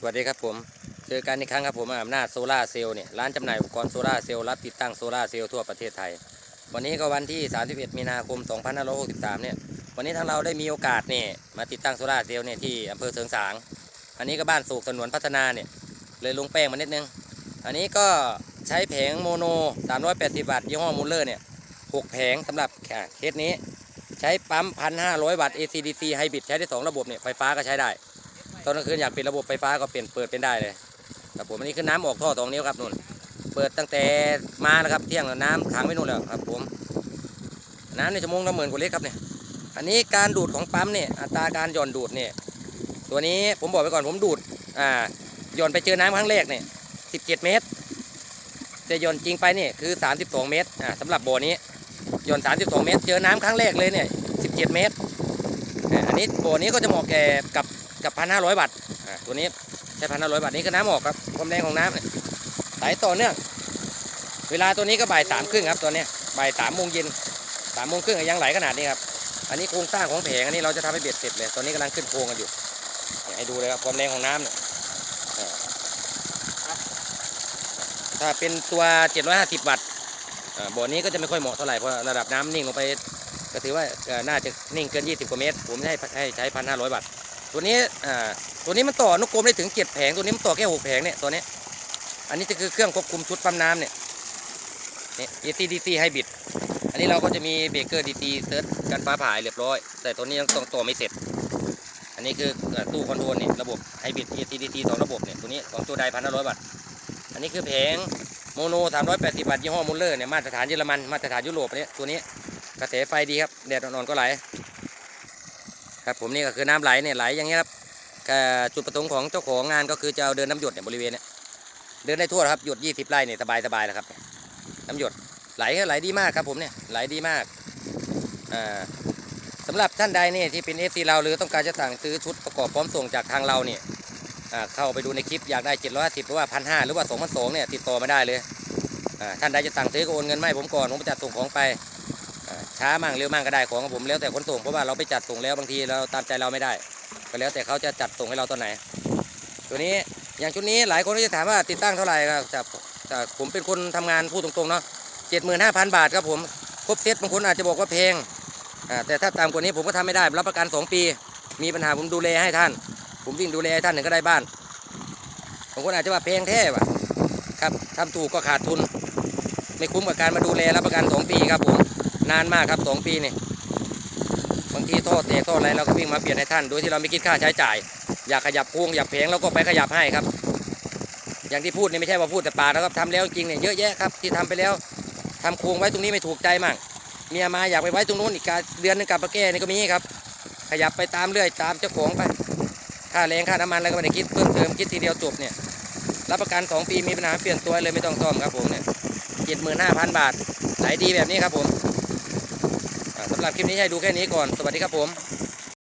สวัสดีครับผม เจอกันอีกครั้งครับผมอำนาจโซล่าเซลล์เนี่ยร้านจำหน่ายอุปกรณ์โซล่าเซลล์รับติดตั้งโซล่าเซลล์ทั่วประเทศไทย วันนี้ก็วันที่ 31 มีนาคม 2563 เนี่ย วันนี้ทางเราได้มีโอกาสเนี่ยมาติดตั้งโซล่าเซลล์เนี่ยที่อำเภอเสริงสาง อันนี้ก็บ้านสูกสนวนพัฒนาเนี่ยเลยลงแป้งมานิดนึง อันนี้ก็ใช้แผงโมโน 380 วัตต์ยี่ห้อมูลเลอร์เนี่ย6แผงสำหรับเคสนี้ ใช้ปั๊ม 1,500 วัตต์ ACDC ไฮบริดใช้ได้สองระบบเนี่ยไฟฟ้าก็ใช้ได้ อนกลางคืนอยากเปิดระบบไฟฟ้าก็เปลี่ยนเปิดเป็นได้เลยครับผมอันนี้คือน้ำออกท่อตรงนิ้วครับนู่นเปิดตั้งแต่มาแล้วครับเที่ยงแล้วน้ำขังไว้นู่นแล้วครับผมน้ำในชั่วโมงละหมื่นกว่าลิตรครับเนี่ยอันนี้การดูดของปั๊มเนี่ยอัตราการหย่อนดูดเนี่ยตัวนี้ผมบอกไปก่อนผมดูดอ่าหย่อนไปเจอน้ำครั้งแรกเนี่ย17เจ็ดเมตรแต่หย่อนจริงไปเนี่ยคือ 32 เมตรอ่าสำหรับบ่อนี้หย่อน 32 เมตร เจอน้ำครั้งแรกเลยเนี่ย 17 เมตรอ่าอันนี้บ่อนี้ก็จะเหมาะแก่กับ กับพันห้าร้อยบาทตัวนี้ใช้พันห้าร้อยบาทนี้คือน้ำออกครับความแรงของน้ำไหลต่อเนื่อง เวลาตัวนี้ก็บ่ายสามครึ่งครับตัวนี้บ่ายสามโมงเย็นสามโมงครึ่งยังไหลขนาดนี้ครับอันนี้โครงสร้างของแผงอันนี้เราจะทำให้เบ็ดเสร็จเลย ตอนนี้กำลังขึ้นโครงกันอยู่ให้ดูเลยครับความแรงของน้ำเนี่ยถ้าเป็นตัว 750 วัตต์อ่าบ่อนี้ก็จะไม่ค่อยเหมาะเท่าไหร่เพราะระดับน้ำนิ่งลงไป ก็ถือว่าน่าจะนิ่งเกิน 20 กว่าเมตร ผมให้ให้ใช้พันห้าร้อยบาท ตัวนี้อ่าตัวนี้มันต่อนุกรมได้ถึงเจ็ดแผงตัวนี้มันต่อแค่หกแผงเนี่ยตัวนี้ อันนี้จะคือเครื่องควบคุมชุดปั๊มน้ำเนี่ยเนี่ ACDC Hybrid อันนี้เราก็จะมีเบรกเกอร์ DC เซิร์ชกันฟ้าผ่าเรียบร้อย แต่ตัวนี้ยังต้องต่อไม่เสร็จ อันนี้คือตู้คอนโทรลเนี่ยระบบ Hybrid ACDC สองระบบเนี่ยตัวนี้ของตัวใดพันห้าร้อยบาทอันนี้คือแผงโมโน380วัตต์ยี่ห้อมุลเลอร์เนี่ยมาตรฐานเยอรมันมาตรฐานยุโรปเนี่ยตัวนี้กระแสไฟดีครับแดดอ่อนๆก็ไหล ครับผมนี่ก็คือน้ำไหลเนี่ยไหลอย่างเงี้ยครับจุดประสงค์ของเจ้าของงานก็คือจะเอาเดินน้ำหยดเนี่ยบริเวณเนี่ยเดินได้ทั่วครับหยด20ไร่เนี่ยสบายสบายๆแล้วครับนี่ยน้ำหยดไหลก็ไหลดีมากครับผมเนี่ยไหลดีมากอ่าสำหรับท่านใดเนี่ยที่เป็นเอฟซีเราหรือต้องการจะสั่งซื้อชุดประกอบพร้อมส่งจากทางเราเนี่ยเข้าไปดูในคลิปอยากได้750หรือว่า1,500หรือว่า2,200เนี่ยติดต่อมาได้เลยท่านใดจะสั่งซื้อก็โอนเงินมาให้ผมก่อนผมจะส่งของไป ช้ามั่งเร็วมั่งก็ได้ของผมแล้วแต่ขนส่งเพราะว่าเราไปจัดส่งแล้วบางทีเราตามใจเราไม่ได้ ก็แล้วแต่เขาจะจัดส่งให้เราตอนไหน ตัวนี้อย่างชุดนี้หลายคนก็จะถามว่าติดตั้งเท่าไหร่ครับแต่ผมเป็นคนทำงานพูดตรงๆเนาะเจ็ดหมื่นห้าพันบาทครับผมครบเซตบางคนอาจจะบอกว่าแพงอ่าแต่ถ้าตามกว่านี้ผมก็ทำไม่ได้รับประกันสองปี มีปัญหาผมดูแลให้ท่าน ผมวิ่งดูแลให้ท่านหนึ่งก็ได้บ้านบางคนอาจจะว่าแพงแท้ว่ะครับทำถูกก็ขาดทุน ไม่คุ้มกับการมาดูแลรับประกันสองปีครับผม นานมากครับสองปีนี่บางทีท่อแตกท่ออะไรเราก็วิ่งมาเปลี่ยนให้ท่านโดยที่เราไม่คิดค่าใช้จ่าย อยากขยับพวงอยากแผงเราก็ไปขยับให้ครับ อย่างที่พูดนี่ไม่ใช่ว่าพูดแต่ปากนะครับทำแล้วจริงเนี่ยเยอะแยะครับที่ทำไปแล้วทำโครงไว้ตรงนี้ไม่ถูกใจมั่งเมียมาอยากไปไว้ตรงนู้นอีกการเดือนหนึงกลับมาแก้นี่ก็มีครับ ขยับไปตามเรื่อยตามเจ้าของไปค่าแรงค่าน้ำมันอะไรก็ไม่ได้คิดเพิ่มเติมคิดทีเดียวจบเนี่ยรับประกันสองปีมีปัญหาเปลี่ยนตัวเลยไม่ต้องซ่อมครับผมเนี่ยเจ็ดหมื่นห้าพันบาทไหลดีแบบนี้ครับผม สำหรับคลิปนี้ให้ดูแค่นี้ก่อน สวัสดีครับผม